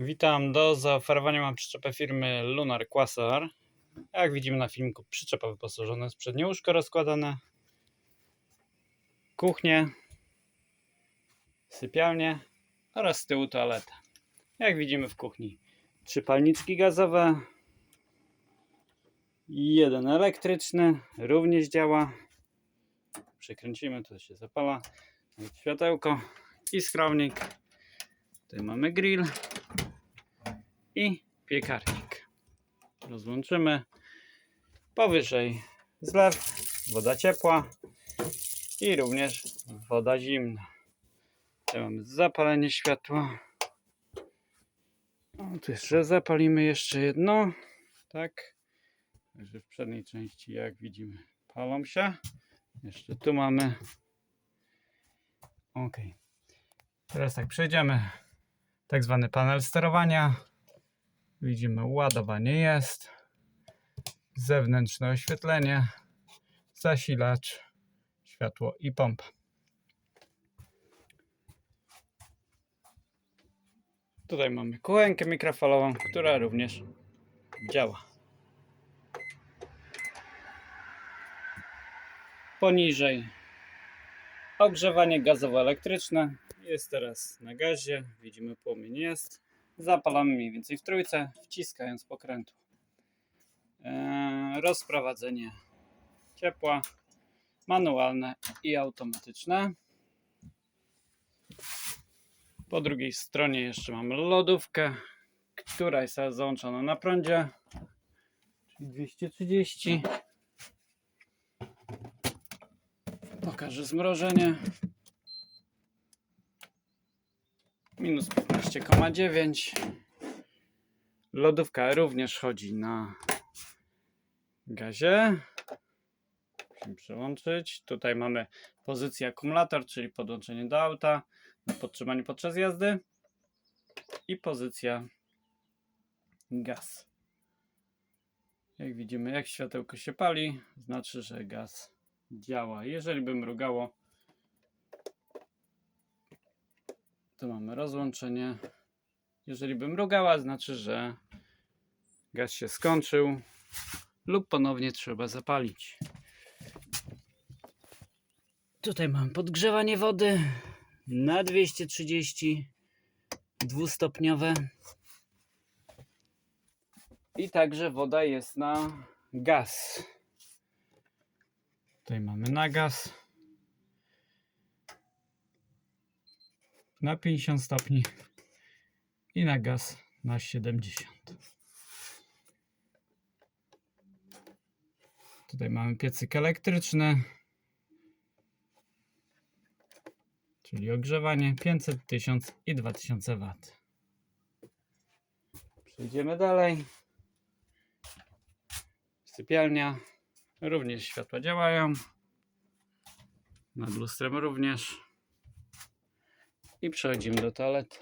Witam, do zaoferowania mam przyczepę firmy Lunar Quasar. Jak widzimy na filmiku, przyczepa wyposażona jest przednie łóżko rozkładane, kuchnię, sypialnię oraz z tyłu toaletę. Jak widzimy w kuchni, trzy palniczki gazowe, jeden elektryczny, również działa. Przekręcimy, to się zapala. Światełko i skrawnik. Tutaj mamy grill i piekarnik. Rozłączymy. Powyżej zlew, woda ciepła i również woda zimna. Tutaj mamy zapalenie światła. O, tu jeszcze zapalimy jeszcze jedno. Tak. Także w przedniej części, jak widzimy, palą się. Jeszcze tu mamy. Ok. Teraz tak, przejdziemy tak zwany panel sterowania. Widzimy, ładowanie jest, zewnętrzne oświetlenie, zasilacz, światło i pompa. Tutaj mamy kuchenkę mikrofalową, która również działa. Poniżej ogrzewanie gazowo-elektryczne jest teraz na gazie, widzimy płomień jest. Zapalamy mniej więcej w trójce, wciskając pokrętło. Eee, rozprowadzenie ciepła, manualne i automatyczne. Po drugiej stronie jeszcze mamy lodówkę, która jest załączona na prądzie, czyli 230. Pokażę zmrożenie. Minus 15,9. Lodówka również chodzi na gazie. Musimy przełączyć. Tutaj mamy pozycję akumulator, czyli podłączenie do auta na podtrzymanie podczas jazdy. I pozycja gaz. Jak widzimy, jak światełko się pali, znaczy, że gaz działa. Jeżeli by mrugało, to mamy rozłączenie. Jeżeli by mrugała, znaczy, że gaz się skończył lub ponownie trzeba zapalić. Tutaj mam podgrzewanie wody na 230 dwustopniowe. I także woda jest na gaz. Tutaj mamy na gaz. Na 50 stopni i na gaz na 70. Tutaj mamy piecyk elektryczny, czyli ogrzewanie 500, 1000 i 2000 W. Przejdziemy dalej. Sypialnia. Również światła działają. Nad lustrem również. I przechodzimy do toalety.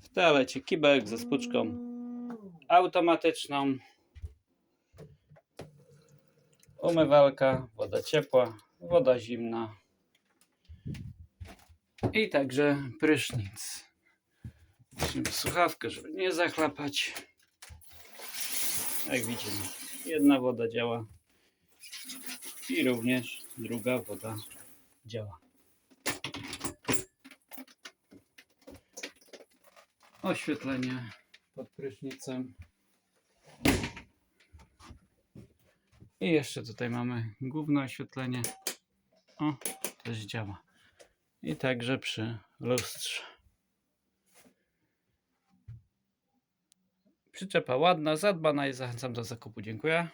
W toalecie kibelek ze spuczką automatyczną. Umywalka, woda ciepła, woda zimna. I także prysznic. Musimy słuchawkę, żeby nie zachlapać. Jak widzimy, jedna woda działa i również druga woda działa. Oświetlenie pod prysznicem. I jeszcze tutaj mamy główne oświetlenie. O, też działa. I także przy lustrze. Przyczepa ładna, zadbana i zachęcam do zakupu. Dziękuję.